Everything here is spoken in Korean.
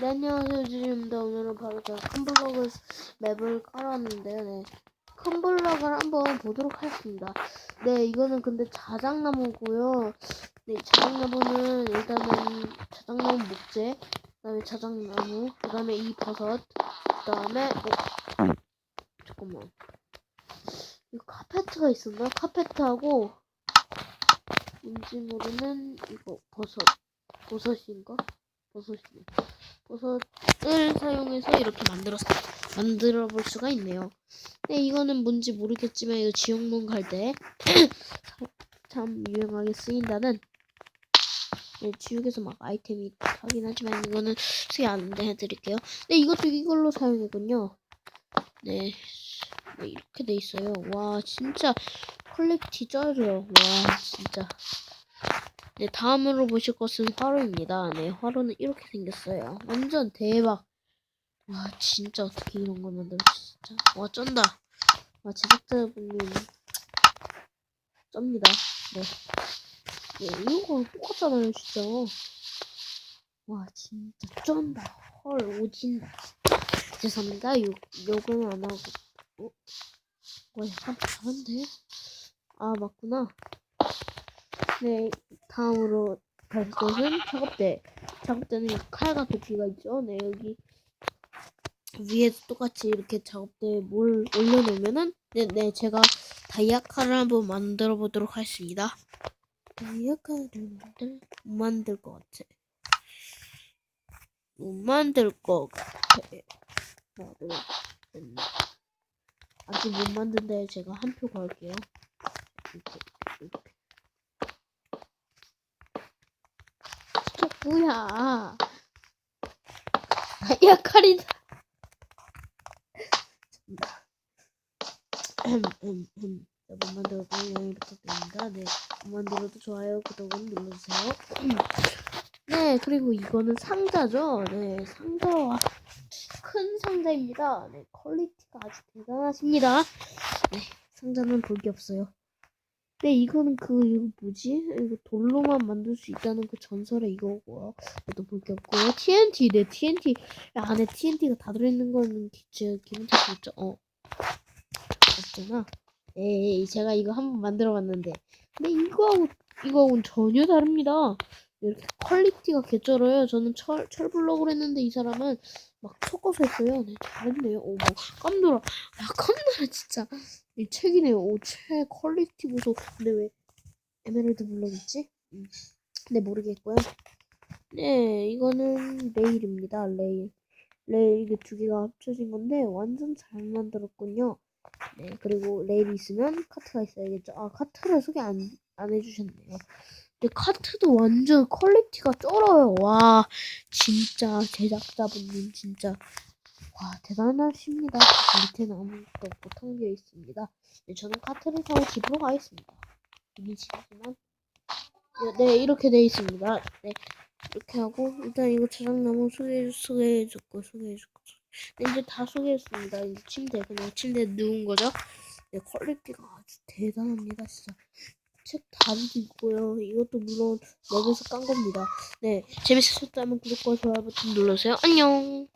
네, 안녕하세요. 주진입니다. 오늘은 바로 제가 컴블럭을 맵을 깔았는데요. 네. 컴블럭을 한번 보도록 하겠습니다. 네, 이거는 근데 자작나무고요. 네, 자작나무는 일단은 자작나무 목재, 그 다음에 자작나무, 그 다음에 이 버섯, 그 다음에, 어, 잠깐만. 이거 카페트가 있었나? 카페트하고, 뭔지 모르는 이거 버섯. 버섯인가? 버섯이네. 버섯을 사용해서 이렇게 만들었 만들어 볼 수가 있네요. 네, 이거는 뭔지 모르겠지만 이거 지옥문 갈 때 참 유용하게 쓰인다는 네, 지옥에서 막 아이템이 하긴 하지만 이거는 소개 안 해드릴게요. 네, 이것도 이걸로 사용이군요. 네, 네 이렇게 돼 있어요. 와, 진짜 퀄리티 쩔어요. 와, 진짜. 네, 다음으로 보실 것은 화로입니다. 네, 화로는 이렇게 생겼어요. 완전 대박. 와, 진짜 어떻게 이런 걸 만들었지, 진짜. 와, 쩐다. 와, 제작자분님. 쩝니다. 네. 네, 이런 거 똑같잖아요, 진짜. 와, 진짜 쩐다. 헐, 오진다. 죄송합니다. 욕, 욕은 안 하고. 어? 와, 약간 다른데? 아, 맞구나. 네, 다음으로 갈 것은 작업대. 작업대는 이 칼과 도끼가 있죠. 네, 여기 위에 똑같이 이렇게 작업대에 뭘 올려놓으면은, 네, 네, 제가 다이아 칼을 한번 만들어 보도록 하겠습니다. 다이아 칼을 만들, 못 만들 것 같아. 못 만들 것 같아. 넷. 아직 못 만든데 제가 한 표 걸게요. 이렇게. 저 뭐야? 다이아 칼이다. 못 만들어도 영향이 부탁드립니다. 네, 못 만들어도 좋아요, 구독은 눌러주세요. 네, 그리고 이거는 상자죠. 네, 상자와 큰 상자입니다. 네, 퀄리티가 아주 대단하십니다. 네, 상자는 볼 게 없어요. 네, 이거는 그, 이거 뭐지? 이거 돌로만 만들 수 있다는 그 전설의 이거고요. 이것도 볼게 없고요. TNT, 네, TNT. 야, 안에 TNT가 다 들어있는 거는 진짜 기분 탓이었죠. 어. 없잖아. 에이, 제가 이거 한번 만들어 봤는데. 근데 이거하고, 이거하고는 전혀 다릅니다. 이렇게 퀄리티가 개쩔어요. 저는 철, 철블럭을 했는데 이 사람은 막 섞어서 했어요. 네, 잘했네요. 오, 뭐, 깜놀아. 야, 깜놀아, 진짜. 이 책이네요. 오, 최 퀄리티 보소. 근데 왜 에메랄드 블럭 있지? 음. 네, 모르겠고요. 네, 이거는 레일입니다. 레일. 레일 이게 두 개가 합쳐진 건데 완전 잘 만들었군요. 네, 그리고 레일이 있으면 카트가 있어야겠죠. 아, 카트를 소개 안, 안 해주셨네요. 근데 카트도 완전 퀄리티가 쩔어요. 와, 진짜 제작자분님 진짜 와 대단하십니다. 밑에는 아무것도 없고 텅 비어 있습니다. 네, 저는 카트를 타고 집으로 가겠습니다. 이미 지나지만 네, 네, 이렇게 돼 있습니다. 네, 이렇게 하고 일단 이거 자작나무 소개 소개해줬고 소개해줬고 네, 이제 다 소개했습니다. 이제 침대 그냥 침대에 누운 거죠. 네, 퀄리티가 아주 대단합니다. 진짜. 책 다리도 있고요. 이것도 물론 웹에서 깐 겁니다. 네, 재밌으셨다면 구독과 좋아요 버튼 눌러주세요. 안녕.